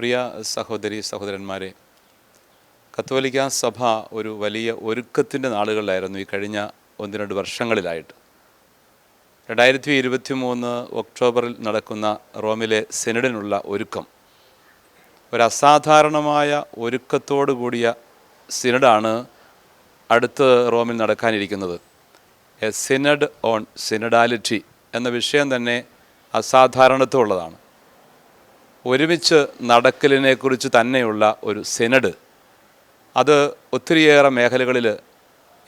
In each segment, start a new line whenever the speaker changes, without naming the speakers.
പ്രിയ സഹോദരി സഹോദരന്മാരെ കത്തോലിക്ക സഭ ഒരു വലിയ ഒരുക്കത്തിന്റെ നാളുകളിലായിരുന്നു ഈ കഴിഞ്ഞ ഒന്ന് രണ്ട് വർഷങ്ങളിലായിട്ട്. രണ്ടായിരത്തി ഇരുപത്തി മൂന്ന് ഒക്ടോബറിൽ നടക്കുന്ന റോമിലെ സെനഡിനുള്ള ഒരുക്കം. ഒരു അസാധാരണമായ ഒരുക്കത്തോടു കൂടിയ സിനഡാണ് അടുത്ത് റോമിൽ നടക്കാനിരിക്കുന്നത്. എ സിനഡ് ഓൺ സിനഡാലിറ്റി എന്ന വിഷയം തന്നെ അസാധാരണത്വമുള്ളതാണ്. ഒരുമിച്ച് നടക്കലിനെക്കുറിച്ച് തന്നെയുള്ള ഒരു സെനഡ്. അത് ഒത്തിരിയേറെ മേഖലകളിൽ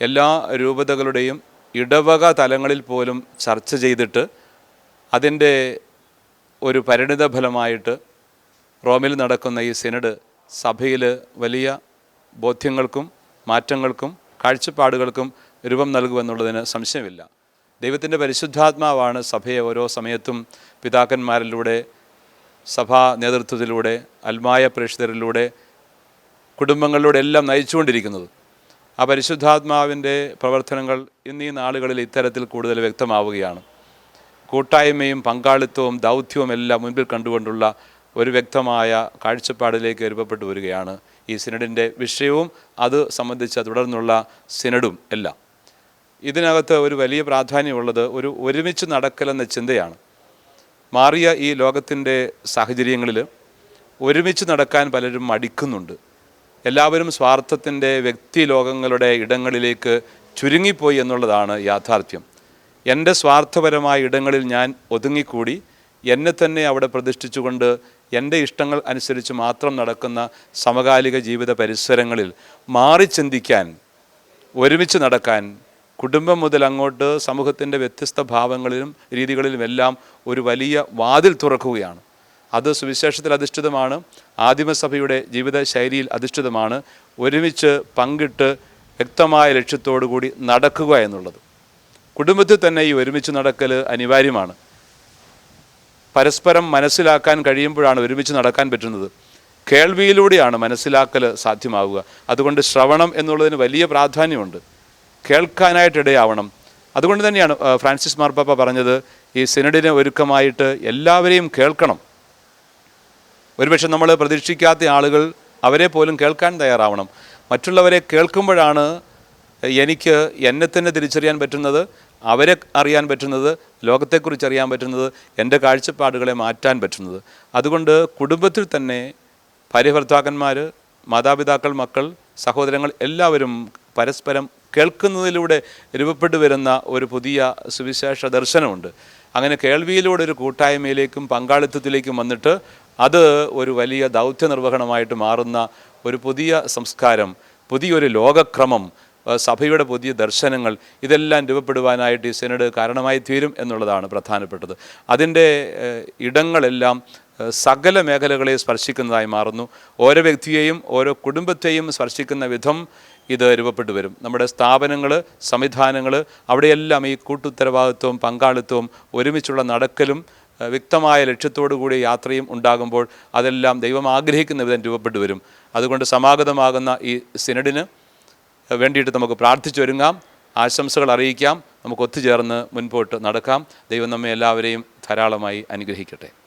എല്ലാ രൂപതകളുടെയും ഇടവക തലങ്ങളിൽ പോലും ചർച്ച ചെയ്തിട്ട് അതിന്റെ ഒരു പരിണിത ഫലമായിട്ട് റോമിൽ നടക്കുന്ന ഈ സെനഡ് സഭയിൽ വലിയ ബോധ്യങ്ങൾക്കും മാറ്റങ്ങൾക്കും കാഴ്ചപ്പാടുകൾക്കും രൂപം നൽകുമെന്നുള്ളതിന് സംശയമില്ല. ദൈവത്തിന്റെ പരിശുദ്ധാത്മാവാണ് സഭയെ ഓരോ സമയത്തും പിതാക്കന്മാരിലൂടെ സഭാ നേതൃത്വത്തിലൂടെ അൽമായ പ്രേക്ഷിതരിലൂടെ കുടുംബങ്ങളിലൂടെ എല്ലാം നയിച്ചുകൊണ്ടിരിക്കുന്നത്. ആ പരിശുദ്ധാത്മാവിന്റെ പ്രവർത്തനങ്ങൾ ഇന്നീ നാളുകളിൽ ഇത്തരത്തിൽ കൂടുതൽ വ്യക്തമാവുകയാണ്. കൂട്ടായ്മയും പങ്കാളിത്തവും ദൗത്യവും എല്ലാം മുൻപിൽ കണ്ടുകൊണ്ടുള്ള ഒരു വ്യക്തമായ കാഴ്ചപ്പാടിലേക്ക് രൂപപ്പെട്ടു വരികയാണ് ഈ സിനഡിന്റെ വിഷയവും അത് സംബന്ധിച്ച തുടർന്നുള്ള സിനഡും എല്ലാം. ഇതിനകത്ത് ഒരു വലിയ പ്രാധാന്യമുള്ളത് ഒരു ഒരുമിച്ച് നടക്കലെന്ന ചിന്തയാണ്. മാറിയ ഈ ലോകത്തിന്റെ സാഹചര്യങ്ങളിൽ ഒരുമിച്ച് നടക്കാൻ പലരും മടിക്കുന്നുണ്ട്. എല്ലാവരും സ്വാർത്ഥത്തിന്റെ വ്യക്തി ലോകങ്ങളുടെ ഇടങ്ങളിലേക്ക് ചുരുങ്ങിപ്പോയി എന്നുള്ളതാണ് യാഥാർത്ഥ്യം. എന്റെ സ്വാർത്ഥപരമായ ഇടങ്ങളിൽ ഞാൻ ഒതുങ്ങിക്കൂടി എന്നെ തന്നെ അവിടെ പ്രതിഷ്ഠിച്ചുകൊണ്ട് എന്റെ ഇഷ്ടങ്ങൾ അനുസരിച്ച് മാത്രം നടക്കുന്ന സമകാലിക ജീവിത പരിസരങ്ങളിൽ മാറി ചിന്തിക്കാൻ ഒരുമിച്ച് നടക്കാൻ കുടുംബം മുതൽ അങ്ങോട്ട് സമൂഹത്തിന്റെ വ്യത്യസ്ത ഭാവങ്ങളിലും രീതികളിലുമെല്ലാം ഒരു വലിയ വാതിൽ തുറക്കുകയാണ്. അത് സുവിശേഷത്തിൽ അധിഷ്ഠിതമാണ്. ആദിമസഭയുടെ ജീവിത ശൈലിയിൽ അധിഷ്ഠിതമാണ്. ഒരുമിച്ച് പങ്കിട്ട് വ്യക്തമായ ലക്ഷ്യത്തോടു കൂടി നടക്കുക എന്നുള്ളത്. കുടുംബത്തിൽ തന്നെ ഈ ഒരുമിച്ച് നടക്കൽ അനിവാര്യമാണ്. പരസ്പരം മനസ്സിലാക്കാൻ കഴിയുമ്പോഴാണ് ഒരുമിച്ച് നടക്കാൻ പറ്റുന്നത്. കേൾവിയിലൂടെയാണ് മനസ്സിലാക്കൽ സാധ്യമാവുക. അതുകൊണ്ട് ശ്രവണം എന്നുള്ളതിന് വലിയ പ്രാധാന്യമുണ്ട്. കേൾക്കാനായിട്ടിടയാവണം. അതുകൊണ്ട് തന്നെയാണ് ഫ്രാൻസിസ് മാർപ്പാപ്പ പറഞ്ഞത് ഈ സിനഡിന് ഒരുക്കമായിട്ട് എല്ലാവരെയും കേൾക്കണം. ഒരുപക്ഷെ നമ്മൾ പ്രതീക്ഷിക്കാത്ത ആളുകൾ അവരെ പോലും കേൾക്കാൻ തയ്യാറാവണം. മറ്റുള്ളവരെ കേൾക്കുമ്പോഴാണ് എനിക്ക് എന്നെ തന്നെ തിരിച്ചറിയാൻ പറ്റുന്നത് അവരെ അറിയാൻ പറ്റുന്നത് ലോകത്തെക്കുറിച്ച് അറിയാൻ പറ്റുന്നത് എന്റെ കാഴ്ചപ്പാടുകളെ മാറ്റാൻ പറ്റുന്നത്. അതുകൊണ്ട് കുടുംബത്തിൽ തന്നെ ഭാര്യഭർത്താക്കന്മാർ മാതാപിതാക്കൾ മക്കൾ സഹോദരങ്ങൾ എല്ലാവരും പരസ്പരം കേൾക്കുന്നതിലൂടെ രൂപപ്പെട്ടു വരുന്ന ഒരു പുതിയ സുവിശേഷ ദർശനമുണ്ട്. അങ്ങനെ കേൾവിയിലൂടെ ഒരു കൂട്ടായ്മയിലേക്കും പങ്കാളിത്തത്തിലേക്കും വന്നിട്ട് അത് ഒരു വലിയ ദൗത്യ നിർവഹണമായിട്ട് മാറുന്ന ഒരു പുതിയ സംസ്കാരം പുതിയൊരു ലോകക്രമം സഭയുടെ പുതിയ ദർശനങ്ങൾ ഇതെല്ലാം രൂപപ്പെടുവാനായിട്ട് ഈ സെനഡ് കാരണമായി തീരും എന്നുള്ളതാണ് പ്രധാനപ്പെട്ടത്. അതിന്റെ ഇടങ്ങളെല്ലാം സകല മേഖലകളെ സ്പർശിക്കുന്നതായി മാറുന്നു. ഓരോ വ്യക്തിയെയും ഓരോ കുടുംബത്തെയും സ്പർശിക്കുന്ന വിധം ഇത് രൂപപ്പെട്ടു വരും. നമ്മുടെ സ്ഥാപനങ്ങൾ സംവിധാനങ്ങൾ അവിടെയെല്ലാം ഈ കൂട്ടുത്തരവാദിത്വവും പങ്കാളിത്തവും ഒരുമിച്ചുള്ള നടക്കലും വ്യക്തമായ ലക്ഷ്യത്തോടു കൂടി യാത്രയും ഉണ്ടാകുമ്പോൾ അതെല്ലാം ദൈവം ആഗ്രഹിക്കുന്ന വിധം രൂപപ്പെട്ടു വരും. അതുകൊണ്ട് സമാഗതമാകുന്ന ഈ സിനഡിന് വേണ്ടിയിട്ട് നമുക്ക് പ്രാർത്ഥിച്ചൊരുങ്ങാം ആശംസകൾ അറിയിക്കാം. നമുക്ക് ഒത്തുചേർന്ന് മുൻപോട്ട് നടക്കാം. ദൈവം നമ്മെ എല്ലാവരെയും ധാരാളമായി അനുഗ്രഹിക്കട്ടെ.